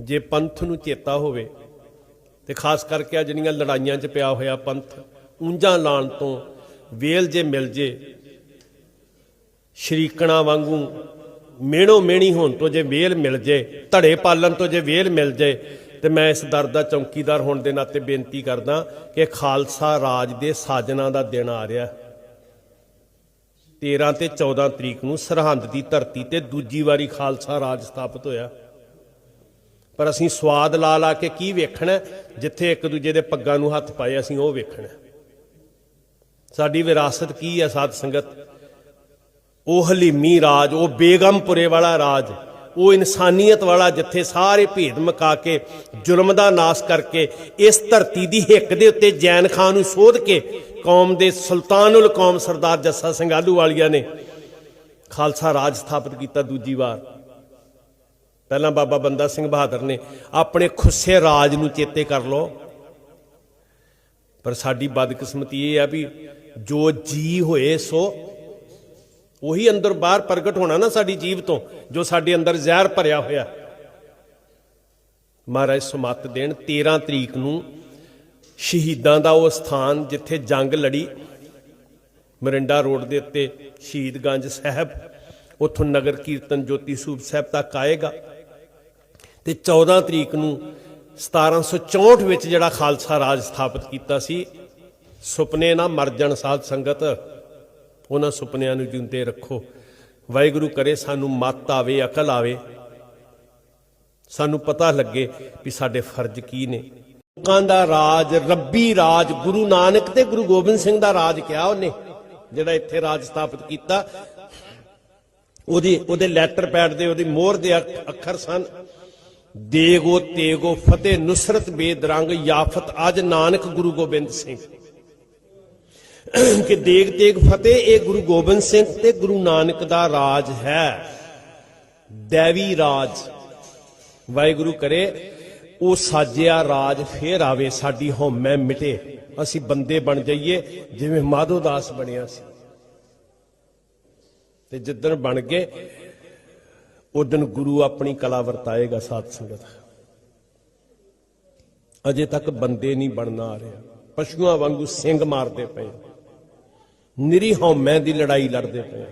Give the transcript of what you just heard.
ਜੇ ਪੰਥ ਨੂੰ ਚੇਤਾ ਹੋਵੇ, ਤੇ ਖਾਸ ਕਰਕੇ ਆ ਜਿਹੜੀਆਂ ਲੜਾਈਆਂ 'ਚ ਪਿਆ ਹੋਇਆ ਪੰਥ, ਉਂਝਾਂ ਲਾਣ ਤੋਂ ਵੇਲ ਜੇ ਮਿਲ ਜੇ, ਸ਼ਰੀਕਣਾ ਵਾਂਗੂ ਮੇਣੋ ਮੇਣੀ ਹੋਣ ਤੋਂ ਜੇ ਵੇਲ ਮਿਲ ਜੇ, ਧੜੇ ਪਾਲਣ ਤੋਂ ਜੇ ਵੇਲ ਮਿਲ ਜੇ, ਤੇ ਮੈਂ ਇਸ ਦਰ ਦਾ ਚੌਕੀਦਾਰ ਹੋਣ ਦੇ ਨਾਤੇ ਬੇਨਤੀ ਕਰਦਾ ਕਿ ਖਾਲਸਾ ਰਾਜ ਦੇ ਸਾਜਣਾ ਦਾ ਦਿਨ ਆ ਰਿਹਾ। 13 ਤੇ 14 ਤਰੀਕ ਨੂੰ ਸਰਹੰਦ ਦੀ ਧਰਤੀ ਤੇ ਦੂਜੀ ਵਾਰੀ ਖਾਲਸਾ ਰਾਜ ਸਥਾਪਿਤ ਹੋਇਆ। ਪਰ ਅਸੀਂ ਸਵਾਦ ਲਾ ਲਾ ਕੇ ਕੀ ਵੇਖਣਾ? ਜਿੱਥੇ ਇੱਕ ਦੂਜੇ ਦੇ ਪੱਗਾਂ ਨੂੰ ਹੱਥ ਪਾਏ, ਅਸੀਂ ਉਹ ਵੇਖਣਾ। ਸਾਡੀ ਵਿਰਾਸਤ ਕੀ ਹੈ ਸਾਧ ਸੰਗਤ? ਉਹ ਹਲੀਮੀ ਰਾਜ, ਉਹ ਬੇਗਮਪੁਰੇ ਵਾਲਾ ਰਾਜ, ਉਹ ਇਨਸਾਨੀਅਤ ਵਾਲਾ ਜਿੱਥੇ ਸਾਰੇ ਭੇਦ ਮਕਾ ਕੇ, ਜ਼ੁਲਮ ਦਾ ਨਾਸ ਕਰਕੇ, ਇਸ ਧਰਤੀ ਦੀ ਹਿੱਕ ਦੇ ਉੱਤੇ ਜੈਨ ਖਾਨ ਨੂੰ ਸੋਧ ਕੇ, ਕੌਮ ਦੇ ਸੁਲਤਾਨੁਲ ਕੌਮ ਸਰਦਾਰ ਜੱਸਾ ਸਿੰਘ ਆਲੂ ਆਲੂਵਾਲੀਆ ਨੇ ਖਾਲਸਾ ਰਾਜ ਸਥਾਪਿਤ ਕੀਤਾ ਦੂਜੀ ਵਾਰ। ਪਹਿਲਾਂ ਬਾਬਾ ਬੰਦਾ ਸਿੰਘ ਬਹਾਦਰ ਨੇ ਆਪਣੇ ਖੁੱਸੇ ਰਾਜ ਨੂੰ ਚੇਤੇ ਕਰ ਲਓ। ਪਰ ਸਾਡੀ ਬਦਕਿਸਮਤੀ ਇਹ ਆ ਵੀ ਜੋ ਜੀ ਹੋਏ ਸੋ ਉਹੀ ਅੰਦਰ ਬਾਹਰ ਪ੍ਰਗਟ ਹੋਣਾ ਨਾ ਸਾਡੀ ਜੀਵ ਤੋਂ, ਜੋ ਸਾਡੇ ਅੰਦਰ ਜ਼ਹਿਰ ਭਰਿਆ ਹੋਇਆ। ਮਹਾਰਾਜ ਸੁਮਤ ਦੇਣ 13 ਤਰੀਕ ਨੂੰ ਸ਼ਹੀਦਾਂ ਦਾ ਉਹ ਸਥਾਨ ਜਿੱਥੇ ਜੰਗ ਲੜੀ। ਮਰਿੰਡਾ ਰੋਡ ਦੇ ਉੱਤੇ ਸ਼ਹੀਦਗੰਜ ਸਾਹਿਬ, ਉਥੋਂ ਨਗਰ ਕੀਰਤਨ ਜੋਤੀ ਸੂਪ ਸਾਹਿਬ ਤੱਕ ਆਏਗਾ। ਤੇ 14 ਤਰੀਕ ਨੂੰ 1764 ਵਿੱਚ ਜਿਹੜਾ ਖਾਲਸਾ ਰਾਜ ਸਥਾਪਿਤ ਕੀਤਾ ਸੀ, ਸੁਪਨੇ ਨਾ ਮਰ ਜਾਣ ਸਾਧ ਸੰਗਤ, ਉਹਨਾਂ ਸੁਪਨਿਆਂ ਨੂੰ ਜਿਉਂਦੇ ਰੱਖੋ। ਵਾਹਿਗੁਰੂ ਕਰੇ ਸਾਨੂੰ ਮੱਤ ਆਵੇ, ਅਕਲ ਆਵੇ। ਸਾਨੂੰ ਪਤਾ ਲੱਗੇ ਵੀ ਸਾਡੇ ਫਰਜ਼ ਕੀ ਨੇ। ਲੋਕਾਂ ਦਾ ਰਾਜ, ਰੱਬੀ ਰਾਜ, ਗੁਰੂ ਨਾਨਕ ਤੇ ਗੁਰੂ ਗੋਬਿੰਦ ਸਿੰਘ ਦਾ ਰਾਜ ਕਿਹਾ ਉਹਨੇ, ਜਿਹੜਾ ਇੱਥੇ ਰਾਜ ਸਥਾਪਿਤ ਕੀਤਾ। ਉਹਦੀ, ਉਹਦੇ ਲੈਟਰ ਪੈਡ ਦੇ, ਉਹਦੀ ਮੋਹਰ ਦੇ ਅੱਖ- ਅੱਖਰ ਸਨ। ਦੇਗੋ ਤੇਗੋ ਫਤਿਹ ਨੁਸਰਤ ਬੇਦਰੰਗ ਯਾਫਤ ਅਜ ਨਾਨਕ ਗੁਰੂ ਗੋਬਿੰਦ ਸਿੰਘ। ਕਿ ਦੇਗ ਤੇਗ ਫਤਿਹ ਇਹ ਗੁਰੂ ਗੋਬਿੰਦ ਸਿੰਘ ਤੇ ਗੁਰੂ ਨਾਨਕ ਦਾ ਰਾਜ ਹੈ। ਦੇਵੀ ਰਾਜ। ਵਾਹਿਗੁਰੂ ਕਰੇ, ਉਹ ਸਾਜਿਆ ਰਾਜ ਫੇਰ ਆਵੇ, ਸਾਡੀ ਹਉਮੈ ਮਿਟੇ। ਅਸੀਂ ਬੰਦੇ ਬਣ ਜਾਈਏ, ਜਿਵੇਂ ਮਾਧੋ ਦਾਸ ਬਣਿਆ ਸੀ। ਤੇ ਜਿੱਦਣ ਬਣ ਗਏ ਉਦਨ ਗੁਰੂ ਆਪਣੀ ਕਲਾ ਵਰਤਾਏਗਾ ਸਾਧ ਸੰਗਤ। ਅਜੇ ਤੱਕ ਬੰਦੇ ਨਹੀਂ ਬਣਨਾ ਆ ਰਿਹਾ। ਪਸ਼ੂਆਂ ਵਾਂਗੂ ਸਿੰਘ ਮਾਰਦੇ ਪਏ। ਨਿਰੀ ਹਉਮੈ ਦੀ ਲੜਾਈ ਲੜਦੇ ਪਏ।